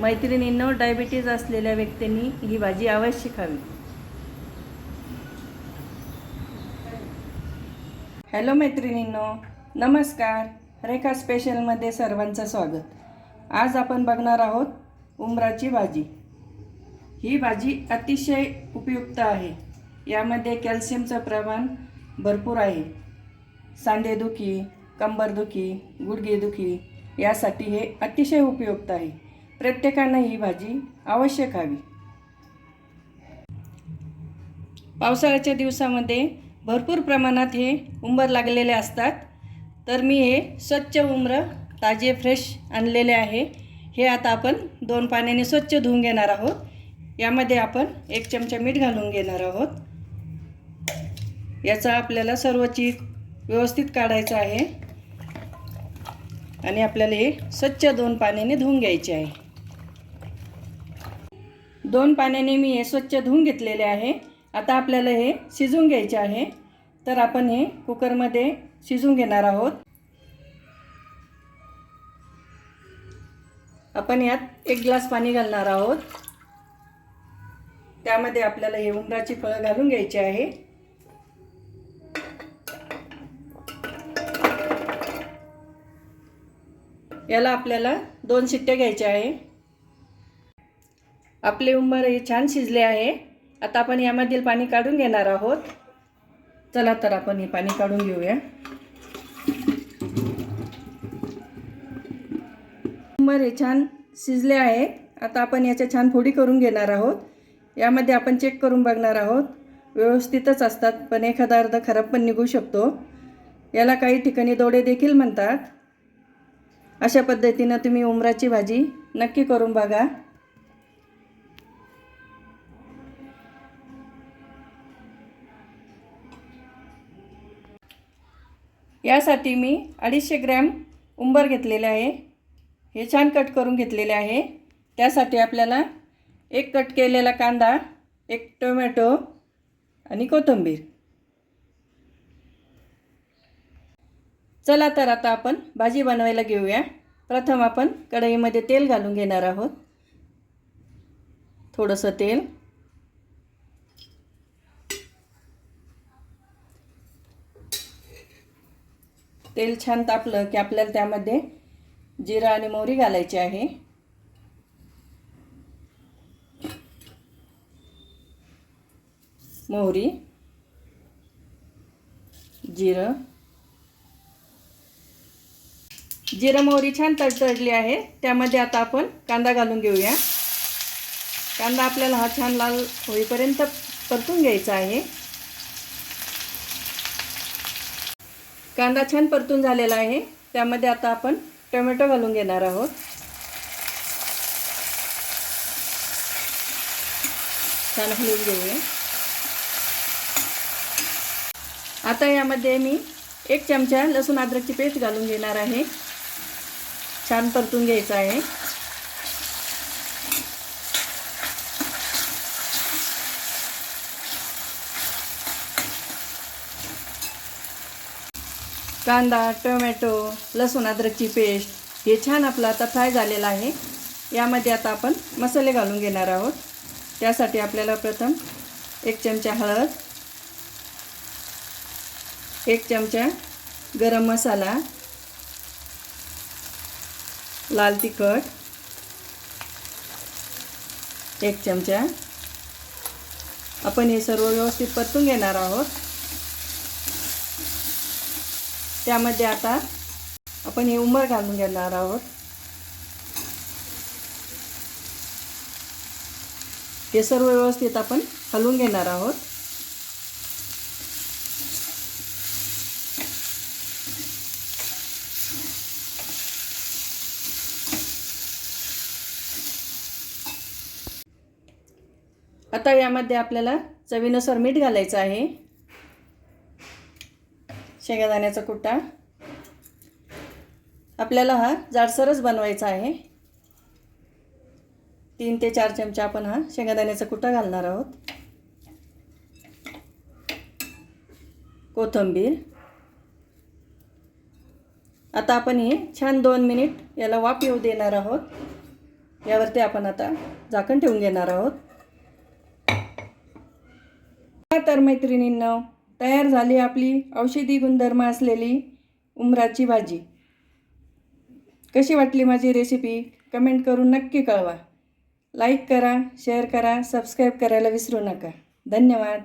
मैत्रिणींनो डायबिटीज असलेल्या व्यक्तींनी ही भाजी अवश्य खावी. हॅलो मैत्रिणींनो नमस्कार. रेखा स्पेशलमध्ये सर्वांचं स्वागत. आज आपण बघणार आहोत उमराची भाजी. ही भाजी अतिशय उपयुक्त आहे. यामध्ये कॅल्शियमचं प्रमाण भरपूर आहे. सांधेदुखी कंबरदुखी गुडघेदुखी यासाठी हे अतिशय उपयुक्त आहे. प्रत्येकानं ही भाजी अवश्य खावी. पावसाळ्याच्या दिवसामध्ये भरपूर प्रमाणात हे उंबर लागलेले असतात. तर मी हे स्वच्छ उमरं ताजे फ्रेश आणलेले आहे. हे आता आपण दोन पाण्याने स्वच्छ धुवून घेणार आहोत. यामध्ये आपण एक चमचा मीठ घालून घेणार आहोत. याचा आपल्याला सर्व चीक व्यवस्थित काढायचं आहे. आणि आपल्याला हे स्वच्छ दोन पाण्याने धुवून घ्यायचे आहे. दोन पाण्याने मी हे स्वच्छ धुवून घेतलेले आहे. आता आपल्याला हे शिजून घ्यायचे आहे. तर आपण हे कुकरमध्ये शिजून घेणार आहोत. आपण यात एक ग्लास पाणी घालणार आहोत. त्यामध्ये आपल्याला हे उमराची फळं घालून घ्यायची आहे. याला आपल्याला दोन शिट्ट्या घ्यायच्या आहे. आपले उंबर हे छान शिजले आहे. आता आपण यामधील पाणी काढून घेणार आहोत. चला तर आपण हे पाणी काढून घेऊया. उंबर हे छान शिजले आहे. आता आपण याच्या छान फोडी करून घेणार आहोत. यामध्ये आपण चेक करून बघणार आहोत. व्यवस्थितच असतात पण एखादा अर्ध खराब पण निघू शकतो. याला काही ठिकाणी दोडे देखील म्हणतात. अशा पद्धतीनं तुम्ही उमराची भाजी नक्की करून बघा. यासाठी मी अडीचशे ग्रॅम उंबर घेतलेले आहे. हे छान कट करून घेतलेले आहे. त्यासाठी आपल्याला एक कट केलेला कांदा एक टोमॅटो आणि कोथिंबीर. चला तर आता आपण भाजी बनवायला घेऊया. प्रथम आपण कढईमध्ये तेल घालून घेणार आहोत. थोडंसं तेल. तेल छान तापलं की आपल्याला त्यामध्ये जिरा आणि मोहरी घालायची आहे. मोहरी जिरं. जिरं मोहरी छान तडतडली आहे. त्यामध्ये आता आपण कांदा घालून घेऊया. कांदा आपल्याला हा छान लाल होईपर्यंत परतून घ्यायचा आहे. कांदा छान परतून झालेला आहे. त्यामध्ये आता आपण टोमॅटो घालून घेणार आहोत. छान हलवून घेऊया. आता यामध्ये मी एक चमचा लसूण अद्रकची पेस्ट घालून घेणार आहे. छान परतून घ्यायचं आहे. कांदा टोमॅटो लसूण अद्रकची पेस्ट हे छान आपलं आता फ्राय झालेलं आहे. यामध्ये आता आपण मसाले घालून घेणार आहोत. त्यासाठी आपल्याला प्रथम एक चमचा हळद एक चमचा गरम मसाला लाल तिखट एक चमचा. आपण हे सर्व व्यवस्थित परतून घेणार आहोत. त्यामध्ये आता आपण हे उमर घालून घेणार आहोत. हे सर्व व्यवस्थित आपण हलवून घेणार आहोत. आता यामध्ये आपल्याला चवीनुसार मीठ घालायचं आहे. शेंगादाण्याचा कुट्टा आपल्याला हा जाडसरच बनवायचा आहे. तीन ते चार चमचा आपण हा शेंगादाण्याचा कुट्टा घालणार आहोत. कोथिंबीर. आता आपण हे छान दोन मिनिट याला वाफ येऊ देणार आहोत. यावरती आपण आता झाकण ठेवून घेणार आहोत. तर मैत्रिणींना तयार झाली आपली औषधी गुणधर्म असलेली उमराची भाजी. कशी वाटली माझी रेसिपी कमेंट करून नक्की कळवा. लाईक करा शेअर करा सबस्क्राईब करायला विसरू नका. धन्यवाद.